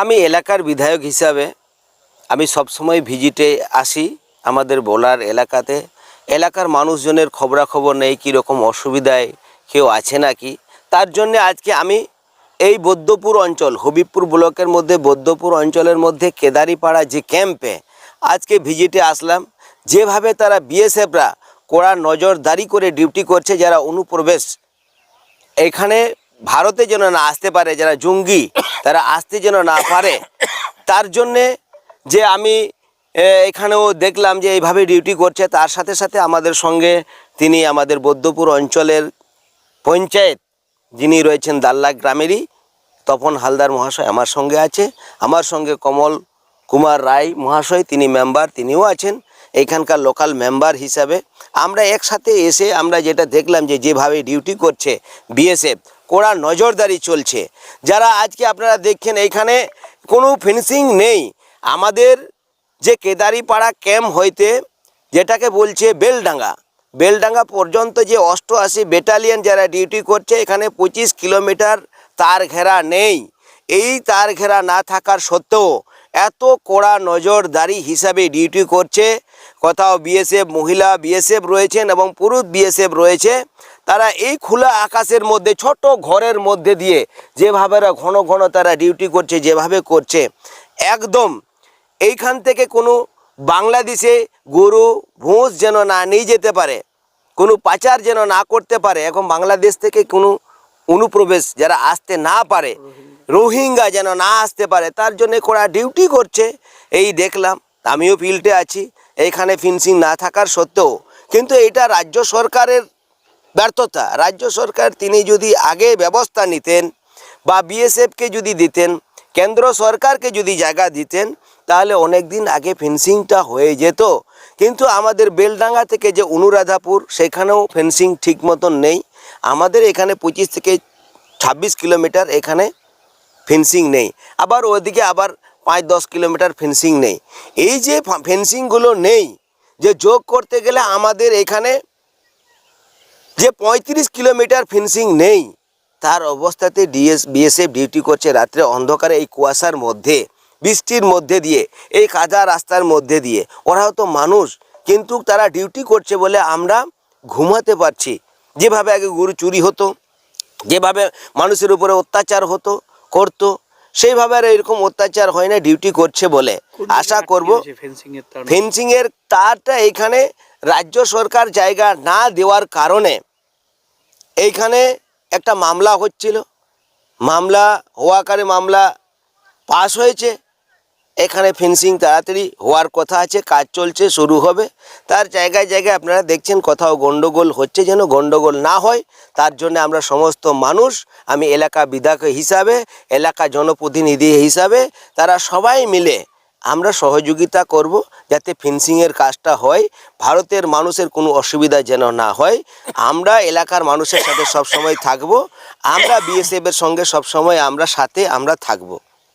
আমি এলাকার বিধায়ক হিসাবে আমি সবসময় ভিজিটে আসি আমাদের বোলার এলাকাতে। এলাকার মানুষজনের খবরাখবর নেই, কীরকম অসুবিধায় কেউ আছে নাকি? তার জন্য আজকে আমি এই বৌদ্ধপুর অঞ্চল, হবিবপুর ব্লকের মধ্যে বৌদ্ধপুর অঞ্চলের মধ্যে, কেদারিপাড়া যে ক্যাম্পে আজকে ভিজিটে আসলাম। যেভাবে তারা বিএসএফরা কড়া নজরদারি করে ডিউটি করছে যারা অনুপ্রবেশ। এখানে ভারতে যেন না আসতে পারে, যারা জঙ্গি, তারা আসতে যেন না পারে, তার জন্যে যে আমি এখানেও দেখলাম যে এইভাবে ডিউটি করছে, তার সাথে সাথে আমাদের সঙ্গে তিনি আমাদের বৌদ্ধপুর অঞ্চলের পঞ্চায়েত, যিনি রয়েছেন দাল্লা গ্রামেরই, তপন হালদার মহাশয় আমার সঙ্গে আছে। আমার সঙ্গে কমল কুমার রায় মহাশয়, তিনি মেম্বার তিনিও আছেন। এইখানকার লোকাল মেম্বার হিসাবে। আমরা একসাথে এসে আমরা যেটা দেখলাম যে যেভাবে ডিউটি করছে বিএসএফ কড়া নজরদারি চলছে। যারা আজকে আপনারা দেখছেন এইখানে কোনো ফিনিশিং নেই। আমাদের যে কেদারিপাড়া ক্যাম্প হইতে যেটাকে বলছে বেলডাঙ্গা বেলডাঙ্গা পর্যন্ত যে অষ্টআশি ব্যাটালিয়ন যারা ডিউটি করছে, এখানে পঁচিশ কিলোমিটার তার ঘেরা নেই। এই তার ঘেরা না থাকার সত্ত্বেও এত কড়া নজরদারি হিসাবে ডিউটি করছে। কোথাও বিএসএফ মহিলা বিএসএফ রয়েছেন এবং পুরুষ বিএসএফ রয়েছে, তারা এই খোলা আকাশের মধ্যে, ছোট ঘরের মধ্যে দিয়ে যেভাবে ঘন ঘন তারা ডিউটি করছে, যেভাবে করছে, একদম এইখান থেকে কোনো বাংলাদেশে গরু ভোঁস যেন না নিয়ে যেতে পারে, কোনো পাচার যেন না করতে পারে, এখন বাংলাদেশ থেকে কোনো অনুপ্রবেশ যারা আসতে না পারে, রোহিঙ্গা যেন না আসতে পারে, তার জন্য কড়া ডিউটি করছে, এই দেখলাম, আমিও ফিল্ডে আছি এইখানে ফিনিশিং না থাকার সত্ত্বেও কিন্তু এটা রাজ্য সরকারের ব্যর্থতা। রাজ্য সরকার তিনি যদি আগে ব্যবস্থা নিতেন বা বিএসএফকে যদি দিতেন, কেন্দ্র সরকারকে যদি জায়গা দিতেন, তাহলে অনেক দিন আগে ফেন্সিংটা হয়ে যেত। কিন্তু আমাদের বেলডাঙ্গা থেকে যে অনুরাধাপুর, সেখানেও ফেন্সিং ঠিক মতন নেই। আমাদের এখানে পঁচিশ থেকে ছাব্বিশ কিলোমিটার এখানে ফেন্সিং নেই। আবার ওদিকে আবার পাঁচ দশ কিলোমিটার ফেন্সিং নেই। এই যে ফেন্সিংগুলো নেই, যে যোগ করতে গেলে আমাদের এখানে যে পঁয়ত্রিশ কিলোমিটার ফেন্সিং নেই, তার অবস্থাতে ডিএস বিএসএফ ডিউটি করছে রাত্রে অন্ধকারে এই কুয়াশার মধ্যে, বৃষ্টির মধ্যে দিয়ে, এই কাদা রাস্তার মধ্যে দিয়ে। ওরাও তো মানুষ, কিন্তু তারা ডিউটি করছে বলে আমরা ঘুমাতে পারছি। যেভাবে আগে গরু চুরি হতো, যেভাবে মানুষের উপরে অত্যাচার হতো, করতো সেইভাবে আর এরকম অত্যাচার হয় না ডিউটি করছে বলে। আশা করব ফেন্সিং এর তারটা এখানে রাজ্য সরকার জায়গা না দেওয়ার কারণে এইখানে একটা মামলা হচ্ছিল। মামলা হওয়াকারে মামলা পাস হয়েছে। এখানে ফেন্সিং তাড়াতাড়ি হওয়ার কথা আছে, কাজ চলছে, শুরু হবে। তার জায়গায় জায়গায় আপনারা দেখছেন কোথাও গন্ডগোল হচ্ছে যেন গন্ডগোল না হয়। তার জন্য আমরা সমস্ত মানুষ, আমি এলাকা বিধায়ক হিসাবে, এলাকা জনপ্রতিনিধি হিসাবে, তারা সবাই মিলে আমরা সহযোগিতা করব যাতে ফেন্সিংয়ের কাজটা হয়, ভারতের মানুষের কোনো অসুবিধা যেন না হয়। আমরা এলাকার মানুষের সাথে সব সময় থাকব, আমরা বিএসএফের সঙ্গে সব সময় আমরা সাথে আমরা থাকব।